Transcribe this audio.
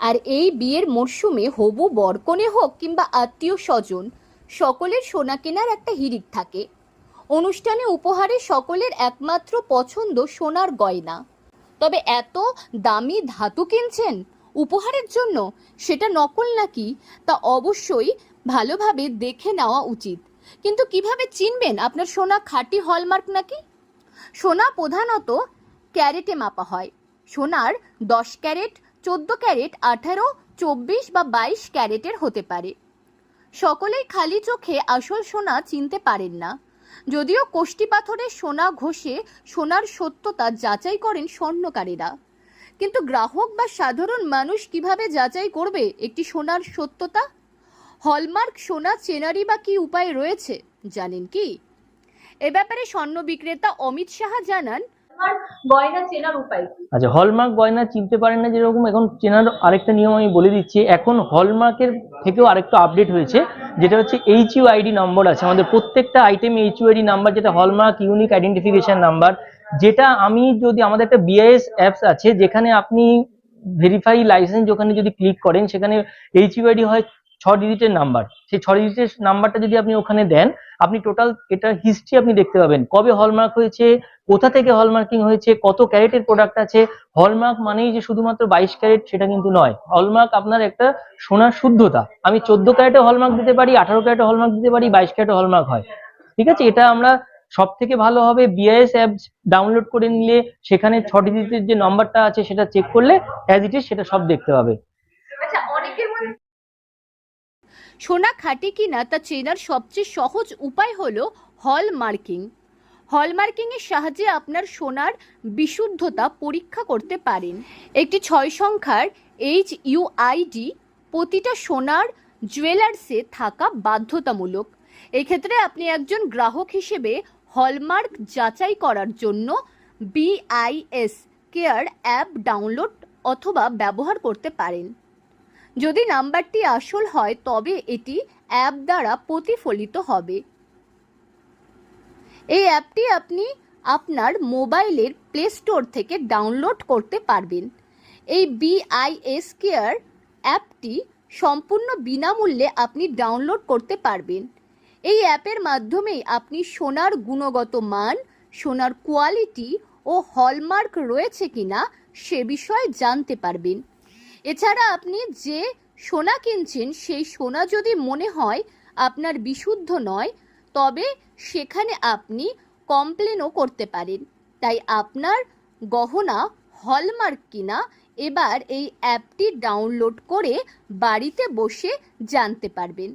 আর এই বিয়ের মরশুমে হবু বরকনে হোক কিংবা আত্মীয় স্বজন, সকলের সোনা কেনার একটা হিড়িক থাকে। অনুষ্ঠানে উপহারে সকলের একমাত্র পছন্দ সোনার গয়না। তবে এত দামি ধাতু কিনছেন? উপহারের জন্য? সেটা নকল নাকি? তা অবশ্যই ভালোভাবে দেখে নেওয়া উচিত। কিন্তু কীভাবে চিনবেন আপনার সোনা খাঁটি হলমার্ক নাকি? সোনা প্রধানত ক্যারেটে মাপা হয়। সোনার দশ ক্যারেট চোদ্দ ক্যারেট, আঠারো, চব্বিশ বা বাইশ ক্যারেটের হতে পারে। সকলেই খালি চোখে আসল সোনা চিনতে পারেন না। যদিও কোষ্টি পাথরের সোনা ঘষে সোনার সত্যতা যাচাই করেন স্বর্ণকারীরা। কিন্তু গ্রাহক বা সাধারণ মানুষ কীভাবে যাচাই করবে একটি সোনার সত্যতা? হলমার্ক সোনা চেনারই বা কি উপায় রয়েছে, জানেন কি? এ ব্যাপারে স্বর্ণ বিক্রেতা অমিত সাহা জানান আচ্ছা হলমার্ক গয়না চিনতে পারেন না যেরকম এখন চেনার আরেকটা নিয়ম আমি বলে দিচ্ছি। এখন হলমার্কের থেকেও আরেকটা আপডেট হয়েছে, যেটা হচ্ছে এইচ আইডি নম্বর আছে। আমাদের প্রত্যেকটা আইটেম এইচ আইডি নাম্বার যেটা হলমার্ক ইউনিক আইডেন্টিফিকেশন নাম্বার যেটা আমি যদি, আমাদের একটা বিআইএস অ্যাপস আছে, যেখানে আপনি ভেরিফাই লাইসেন্স ওখানে যদি ক্লিক করেন, সেখানে এইচ আইডি হয় ছ ডিজিটের নাম্বার সেই ছ ডিজিটের নাম্বারটা যদি আপনি ওখানে দেন আপনি টোটাল এটার হিস্ট্রি আপনি দেখতে পাবেন। কবে হলমার্ক হয়েছে, কোথা থেকে হলমার্কিং হয়েছে, কত ক্যারেটের প্রোডাক্ট আছে। হলমার্ক মানেই যে শুধুমাত্র বাইশ ক্যারেট সেটা কিন্তু নয়। হলমার্ক আপনার একটা সোনার শুদ্ধতা। আমি চোদ্দ ক্যারেটে হলমার্ক দিতে পারি, আঠারো ক্যারেটে হলমার্ক দিতে পারি, বাইশ ক্যারেটে হলমার্ক হয়। ঠিক আছে? এটা আমরা সব থেকে ভালো হবে বিআইএস অ্যাপ ডাউনলোড করে নিলে, সেখানে ছ যে নাম্বারটা আছে সেটা চেক করলে অ্যাজ ইট ইজ সেটা সব দেখতে পাবে। সোনা খাঁটি কিনা তা চেনার সবচেয়ে সহজ উপায় হলো মার্কিং। হল মার্কিং সাহায্যে আপনার সোনার বিশুদ্ধতা পরীক্ষা করতে পারেন। একটি ছয় সংখ্যার এইচ ইউআইডি প্রতিটা সোনার জুয়েলার্সে থাকা বাধ্যতামূলক। এক্ষেত্রে আপনি একজন গ্রাহক হিসেবে হলমার্ক যাচাই করার জন্য বিআইএস কেয়ার অ্যাপ ডাউনলোড অথবা ব্যবহার করতে পারেন। যদি নাম্বারটি আসল হয়, তবে এটি অ্যাপ দ্বারা প্রতিফলিত হবে। এই অ্যাপটি আপনি আপনার মোবাইলের প্লে স্টোর থেকে ডাউনলোড করতে পারবেন। এই বিআইএস কেয়ার অ্যাপটি সম্পূর্ণ বিনামূল্যে আপনি ডাউনলোড করতে পারবেন। এই অ্যাপের মাধ্যমেই আপনি সোনার গুণগত মান, সোনার কোয়ালিটি ও হলমার্ক রয়েছে কিনা সে বিষয়ে জানতে পারবেন। এছাড়া আপনি যে সোনা কিনছেন, সেই সোনা যদি মনে হয় আপনার বিশুদ্ধ নয়, তবে সেখানে আপনি কমপ্লেনও করতে পারেন। তাই আপনার গহনা হলমার্ক কিনা, এবার এই অ্যাপটি ডাউনলোড করে বাড়িতে বসে জানতে পারবেন।